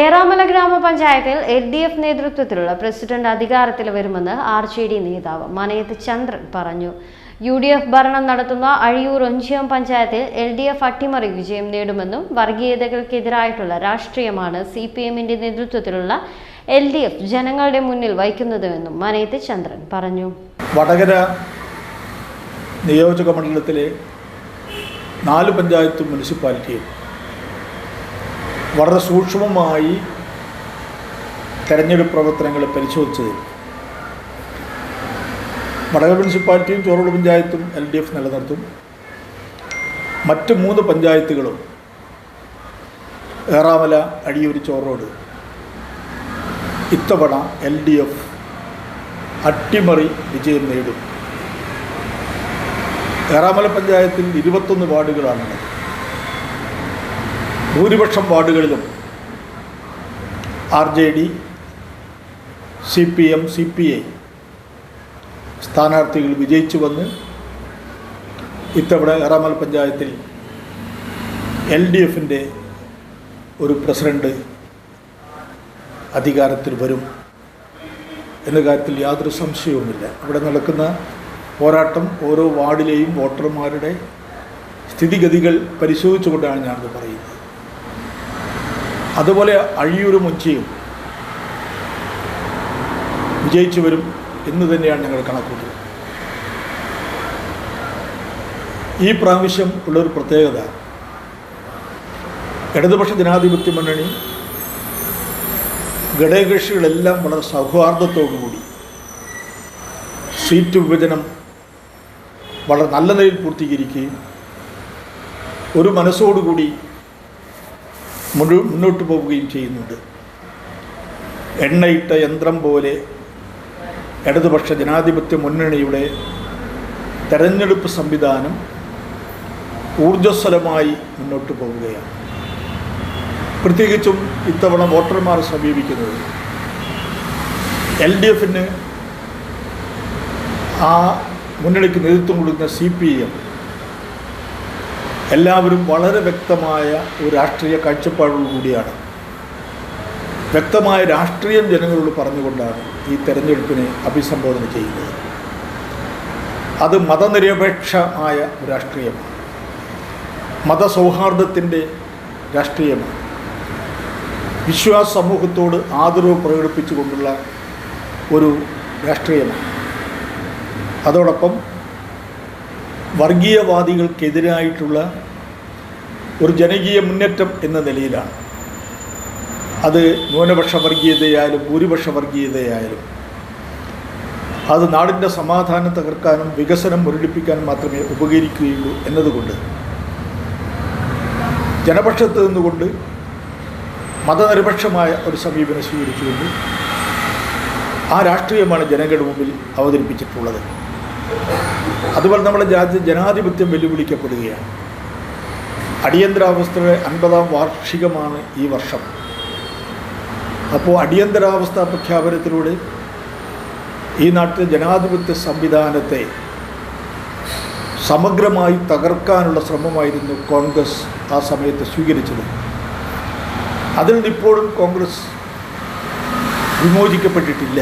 ഏറാമല ഗ്രാമപഞ്ചായത്തിൽ L D F നേതൃത്വത്തിലുള്ള president അധികാരത്തിൽ വരുമെന്ന് ആർ ജെ ഡി നേതാവ് മനയത്ത് ചന്ദ്രൻ പറഞ്ഞു. യു ഡി എഫ് ഭരണം നടത്തുന്ന അഴിയൂർ ഒഞ്ചിയം പഞ്ചായത്തിൽ എൽ ഡി എഫ് അട്ടിമറി വിജയം നേടുമെന്നും വർഗീയതകൾക്കെതിരായിട്ടുള്ള രാഷ്ട്രീയമാണ് സി പി എമ്മിന്റെ നേതൃത്വത്തിലുള്ള എൽ ഡി എഫ് ജനങ്ങളുടെ മുന്നിൽ വയ്ക്കുന്നതെന്നും മനയത്ത് ചന്ദ്രൻ പറഞ്ഞു. വടകര നിയോജക മണ്ഡലത്തിലെ നാല് പഞ്ചായത്തും മുനിസിപ്പാലിറ്റിയും വളരെ സൂക്ഷ്മമായി തെരഞ്ഞെടുപ്പ് പ്രവർത്തനങ്ങൾ പരിശോധിച്ചത്. വടകര മുനിസിപ്പാലിറ്റിയും ചോറോട് പഞ്ചായത്തും എൽ ഡി എഫ് നിലനിർത്തും. മറ്റ് മൂന്ന് പഞ്ചായത്തുകളും ഏറാമല അടിയൂർ ചോറോട് ഇത്തവണ എൽ ഡി എഫ് അട്ടിമറി വിജയം നേടും. ഏറാമല പഞ്ചായത്തിൽ ഇരുപത്തൊന്ന് വാർഡുകളാണുള്ളത്. ഭൂരിപക്ഷം വാർഡുകളിലും R J D C P M C P I സ്ഥാനാർത്ഥികൾ വിജയിച്ചു വന്ന് ഇത്തവണ എറാമൽ പഞ്ചായത്തിൽ എൽ ഡി എഫിന്റെ ഒരു പ്രസിഡന്റ് അധികാരത്തിൽ വരും എന്ന കാര്യത്തിൽ യാതൊരു സംശയവുമില്ല. ഇവിടെ നടക്കുന്ന പോരാട്ടം ഓരോ വാർഡിലെയും വോട്ടർമാരുടെ സ്ഥിതിഗതികൾ പരിശോധിച്ചുകൊണ്ടാണ് ഞാനത് പറയുന്നത്. അതുപോലെ അഴിയൊരു മുച്ചിയും വിജയിച്ചു വരും എന്ന് തന്നെയാണ് ഞങ്ങൾ കണക്കൂട്ടുന്നത് ഈ പ്രാവശ്യം ഉള്ളൊരു പ്രത്യേകത ഇടതുപക്ഷ ജനാധിപത്യ മുന്നണി ഘടകകക്ഷികളെല്ലാം വളരെ സൗഹാർദ്ദത്തോടുകൂടി സീറ്റ് വിഭജനം വളരെ നല്ല നിലയിൽ പൂർത്തീകരിക്കുകയും ഒരു മനസ്സോടുകൂടി മുഴു മുന്നോട്ട് പോവുകയും ചെയ്യുന്നുണ്ട്. എണ്ണയിട്ട യന്ത്രം പോലെ ഇടതുപക്ഷ ജനാധിപത്യ മുന്നണിയുടെ തെരഞ്ഞെടുപ്പ് സംവിധാനം ഊർജസ്വലമായി മുന്നോട്ട് പോവുകയാണ്. പ്രത്യേകിച്ചും ഇത്തവണ വോട്ടർമാർ സമീപിക്കുന്നത് എൽ ഡി എഫിന് ആ മുന്നണിക്ക് നേതൃത്വം കൊടുക്കുന്ന സി പി എം എല്ലാവരും വളരെ വ്യക്തമായ ഒരു രാഷ്ട്രീയ കാഴ്ചപ്പാടോടുകൂടിയാണ് വ്യക്തമായ രാഷ്ട്രീയം ജനങ്ങളോട് പറഞ്ഞുകൊണ്ടാണ് ഈ തെരഞ്ഞെടുപ്പിനെ അഭിസംബോധന ചെയ്യുന്നത്. അത് മതനിരപേക്ഷമായ രാഷ്ട്രീയമാണ്. മതസൗഹാർദ്ദത്തിന്റെ രാഷ്ട്രീയമാണ്. വിശ്വാസ സമൂഹത്തോട് ആദരവ് പ്രകടിപ്പിച്ചുകൊണ്ടുള്ള ഒരു രാഷ്ട്രീയമാണ്. അതോടൊപ്പം വർഗീയവാദികൾക്കെതിരായിട്ടുള്ള ഒരു ജനകീയ മുന്നേറ്റം എന്ന നിലയിലാണ്. അത് ന്യൂനപക്ഷ വർഗീയതയായാലും ഭൂരിപക്ഷ വർഗീയതയായാലും അത് നാടിന്റെ സമാധാനം തകർക്കാനും വികസനം മുരടിപ്പിക്കാനും മാത്രമേ ഉപകരിക്കുകയുള്ളൂ എന്നതുകൊണ്ട്. ജനപക്ഷത്ത് നിന്നുകൊണ്ട് മതനിരപക്ഷമായ ഒരു സമീപനം സ്വീകരിച്ചുകൊണ്ട് ആ രാഷ്ട്രീയമാണ് ജനങ്ങളുടെ മുമ്പിൽ അവതരിപ്പിച്ചിട്ടുള്ളത്. അതുപോലെ നമ്മുടെ രാജ്യ ജനാധിപത്യം വെല്ലുവിളിക്കപ്പെടുകയാണ്. അടിയന്തരാവസ്ഥയുടെ അൻപതാം വാർഷികമാണ് ഈ വർഷം. അപ്പോൾ അടിയന്തരാവസ്ഥ പ്രഖ്യാപനത്തിലൂടെ ഈ നാട്ടിലെ ജനാധിപത്യ സംവിധാനത്തെ സമഗ്രമായി തകർക്കാനുള്ള ശ്രമമായിരുന്നു കോൺഗ്രസ് ആ സമയത്ത് സ്വീകരിച്ചത്. അതിൽ നിന്നിപ്പോഴും കോൺഗ്രസ് വിമോചിക്കപ്പെട്ടിട്ടില്ല.